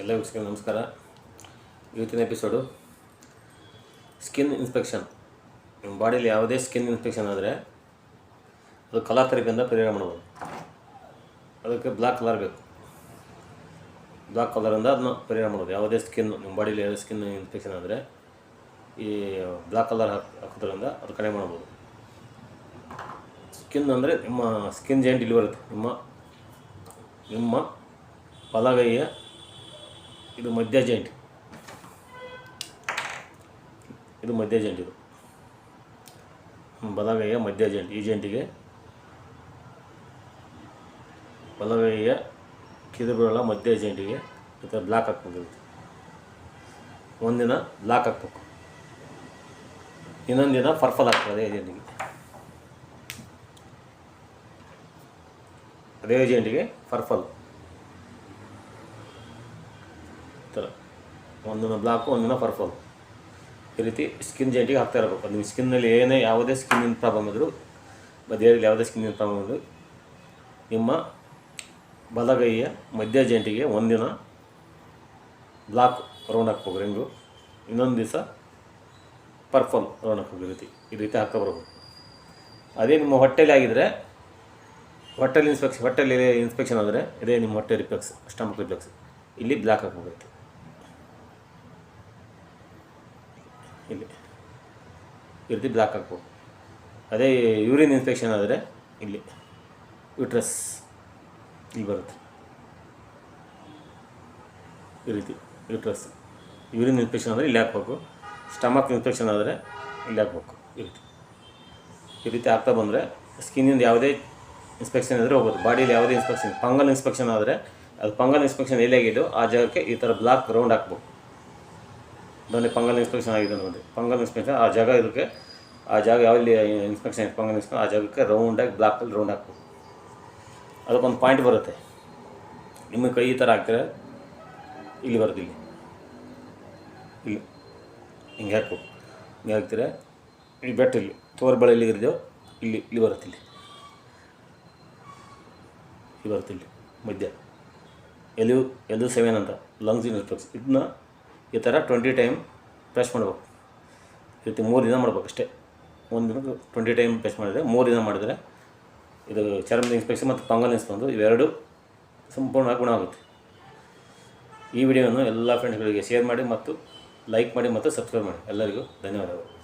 ಎಲ್ಲ ವೀಕ್ಷಕರಿಗೆ ನಮಸ್ಕಾರ. ಇವತ್ತಿನ ಎಪಿಸೋಡು ಸ್ಕಿನ್ ಇನ್ಸ್ಪೆಕ್ಷನ್ ನಿಮ್ಮ ಬಾಡಿಯಲ್ಲಿ ಯಾವುದೇ ಸ್ಕಿನ್ ಇನ್ಸ್ಪೆಕ್ಷನ್ ಆದರೆ ಅದು ಕಲರ್ ಥೆರಪಿಯಿಂದ ಪರಿಹಾರ ಮಾಡ್ಬೋದು. ಅದಕ್ಕೆ ಬ್ಲ್ಯಾಕ್ ಕಲರ್ ಬೇಕು. ಬ್ಲ್ಯಾಕ್ ಕಲರಿಂದ ಅದನ್ನ ಪರಿಹಾರ ಮಾಡ್ಬೋದು. ಯಾವುದೇ ಸ್ಕಿನ್ ನಿಮ್ಮ ಬಾಡಿಯಲ್ಲಿ ಯಾವುದೇ ಸ್ಕಿನ್ ಇನ್ಫೆಕ್ಷನ್ ಆದರೆ ಈ ಬ್ಲ್ಯಾಕ್ ಕಲರ್ ಹಾಕಿ ಹಾಕೋದ್ರಿಂದ ಅದು ಕಡಿಮೆ ಮಾಡ್ಬೋದು. ಸ್ಕಿನ್ ಅಂದರೆ ನಿಮ್ಮ ಸ್ಕಿನ್ ಜಾಯಿಂಟ್ ಇಲ್ಲಿ ಬರುತ್ತೆ ನಿಮ್ಮ ನಿಮ್ಮ ಬಲಗೈಯ ಇದು ಮಧ್ಯ ಜಾಯಿಂಟ್ ಇದು ಮಧ್ಯ ಜಾಯಿಂಟ್ ಇದು. ಬಲಗೈಯ ಮಧ್ಯ ಜಾಯಿಂಟ್ ಈ ಜಾಯಿಂಟಿಗೆ ಬಲಗೈಯ ಕಿರುಬೆರಳ ಮಧ್ಯ ಜಾಯಿಂಟಿಗೆ ಈ ಬ್ಲಾಕ್ ಹಾಕ್ಬೇಕಿರುತ್ತೆ ಒಂದಿನ ಬ್ಲಾಕ್ ಹಾಕ್ಬೇಕು. ಇನ್ನೊಂದು ದಿನ ಪರ್ಫಲ್ ಹಾಕ್ತದೆ ಅದೇ ಜಾಯಿಂಟಿಗೆ ಅದೇ ಏಜೆಂಟಿಗೆ ಪರ್ಫಲ್ ಈ ಥರ ಒಂದಿನ ಬ್ಲಾಕು ಒಂದಿನ ಪರ್ಫಲ್ ಈ ರೀತಿ ಸ್ಕಿನ್ ಜಾಯಿಂಟಿಗೆ ಹಾಕ್ತಾ ಇರಬೇಕು. ನಿಮ್ಮ ಸ್ಕಿನ್ನಲ್ಲಿ ಏನೇ ಯಾವುದೇ ಸ್ಕಿನ್ನಿನ ಪ್ರಾಬ್ಲಮ್ ಇದ್ದರೂ ಬದಿಯಲ್ಲಿ ಯಾವುದೇ ಸ್ಕಿನ್ನಿನ ಪ್ರಾಬ್ಲಮ್ ಇದ್ದರೂ ನಿಮ್ಮ ಬಲಗೈಯ ಮಧ್ಯ ಜಂಟಿಗೆ ಒಂದಿನ ಬ್ಲಾಕ್ ರೌಂಡ್ ಹಾಕ್ಬೇಕು ರಿಂಗು. ಇನ್ನೊಂದು ದಿವಸ ಪರ್ಫಲ್ ರೌಂಡ್ ಹಾಕ್ಬೇಕು ಈ ರೀತಿ. ಈ ರೀತಿ ಹಾಕ್ತಾ ಬರ್ಬೇಕು. ಅದೇ ನಿಮ್ಮ ಹೊಟ್ಟೆಲಿ ಆಗಿದ್ರೆ, ಹೊಟ್ಟೆಲಿ ಇನ್ಸ್ಪೆಕ್ಷನ್ ಹೊಟ್ಟೆಲಿ ಇನ್ಸ್ಪೆಕ್ಷನ್ ಆದರೆ, ಇದೇ ನಿಮ್ಮ ಹೊಟ್ಟೆ ರಿಫ್ಲೆಕ್ಸ್ ಸ್ಟಮಕ್ ರಿಫ್ಲೆಕ್ಸ್ ಇಲ್ಲಿ ಬ್ಲ್ಯಾಕ್ ಹಾಕಬೇಕು ಇಲ್ಲಿ. ಈ ರೀತಿ ಬ್ಲ್ಯಾಕ್ ಹಾಕ್ಬೋದು. ಅದೇ ಯೂರಿನ್ ಇನ್ಫೆಕ್ಷನ್ ಆದರೆ ಇಲ್ಲಿ ಯುಟ್ರಸ್ ಇಲ್ಲಿ ಬರುತ್ತೆ. ಈ ರೀತಿ ಯುಟ್ರಸ್. ಯೂರಿನ್ ಇನ್ಫೆಕ್ಷನ್ ಆದರೆ ಇಲ್ಲಿ ಹಾಕ್ಬೇಕು. ಸ್ಟಮಕ್ ಇನ್ಫೆಕ್ಷನ್ ಆದರೆ ಇಲ್ಲಿ ಹಾಕ್ಬೇಕು. ಈ ರೀತಿ. ಈ ರೀತಿ ಆಗ್ತಾ ಬಂದರೆ ಸ್ಕಿನ್ನಿಂದ ಯಾವುದೇ ಇನ್ಸ್ಪೆಕ್ಷನ್ ಇದ್ದರೆ ಹೋಗ್ಬೋದು. ಬಾಡಿಯಲ್ಲಿ ಯಾವುದೇ ಇನ್ಸ್ಪೆಕ್ಷನ್ ಪಂಗಲ್ ಇನ್ಸ್ಪೆಕ್ಷನ್ ಆದರೆ ಅದು ಪಂಗಲ್ ಇನ್ಸ್ಪೆಕ್ಷನ್ ಎಲ್ಲಿಯಾಗಿದ್ದು ಆ ಜಾಗಕ್ಕೆ ಈ ಥರ ಬ್ಲಾಕ್ ರೌಂಡ್ ಹಾಕ್ಬೇಕು. ನೋಡಿ ಪಂಗಲ್ ಇನ್ಸ್ಪೆಕ್ಷನ್ ಆಗಿದೆ ನೋಡಿ. ಪಂಗಲ್ ಇನ್ಸ್ಪೆಕ್ಷನ್, ಆ ಜಾಗ ಇದಕ್ಕೆ, ಆ ಜಾಗ ಯಾವಲ್ಲಿ ಇನ್ಸ್ಪೆಕ್ಷನ್ ಪಂಗಲ್ ಇನ್ಸ್ಪೆಕ್ಷನ್, ಆ ಜಾಗಕ್ಕೆ ರೌಂಡಾಗಿ ಬ್ಲಾಕಲ್ಲಿ ರೌಂಡ್ ಹಾಕ್ಬೇಕು. ಅದಕ್ಕೊಂದು ಪಾಯಿಂಟ್ ಬರುತ್ತೆ. ನಿಮ್ಮ ಕೈ ಈ ಥರ ಹಾಕ್ತಾರೆ ಇಲ್ಲಿ ಬರುತ್ತೆ ಇಲ್ಲಿ. ಇಲ್ಲಿ. ಹಿಂಗೆ ಹಾಕು ಹಿಂಗೆ ಹಾಕ್ತೀರಾ ಇಲ್ಲಿ ಬೆಟ್ಟ ಇಲ್ಲಿ ತೋರ್ಬಳೆ ಇಲ್ಲಿ ಇರಿದೆವು ಇಲ್ಲಿ ಇಲ್ಲಿ ಬರುತ್ತೆ ಇಲ್ಲಿ. ಇಲ್ಲಿ ಬರುತ್ತೆ ಇಲ್ಲಿ, ಮಧ್ಯ. ಎಲ್ಲೂ ಎಲ್ಲೂ ಸೆವೆನ್ ಅಂತ ಲಂಗ್ಸ್ ಇನ್ಸ್ಪೆಕ್ಸ್ ಇದನ್ನ ಈ ಥರ ಟ್ವೆಂಟಿ ಟೈಮ್ ಪ್ರೆಸ್ ಮಾಡಬೇಕು. ಈ ರೀತಿ ಮೂರು ದಿನ ಮಾಡ್ಬೇಕು ಅಷ್ಟೇ. ಒಂದು ದಿನಕ್ಕೆ ಟ್ವೆಂಟಿ ಟೈಮ್ ಪ್ರೆಸ್ ಮಾಡಿದರೆ ಮೂರು ದಿನ ಮಾಡಿದರೆ ಇದು ಚರ್ಮದ ಇನ್ಸ್ಪೆಕ್ಷನ್ ಮತ್ತು ಪಂಗಲ್ ಇನ್ಸ್ಪೆಕ್ಷನ್ ಇವೆರಡು ಸಂಪೂರ್ಣವಾಗಿ ಗುಣ ಆಗುತ್ತೆ. ಈ ವಿಡಿಯೋವನ್ನು ಎಲ್ಲ ಫ್ರೆಂಡ್ಸ್ಗಳಿಗೆ ಶೇರ್ ಮಾಡಿ ಮತ್ತು ಲೈಕ್ ಮಾಡಿ ಮತ್ತು ಸಬ್ಸ್ಕ್ರೈಬ್ ಮಾಡಿ. ಎಲ್ಲರಿಗೂ ಧನ್ಯವಾದಗಳು.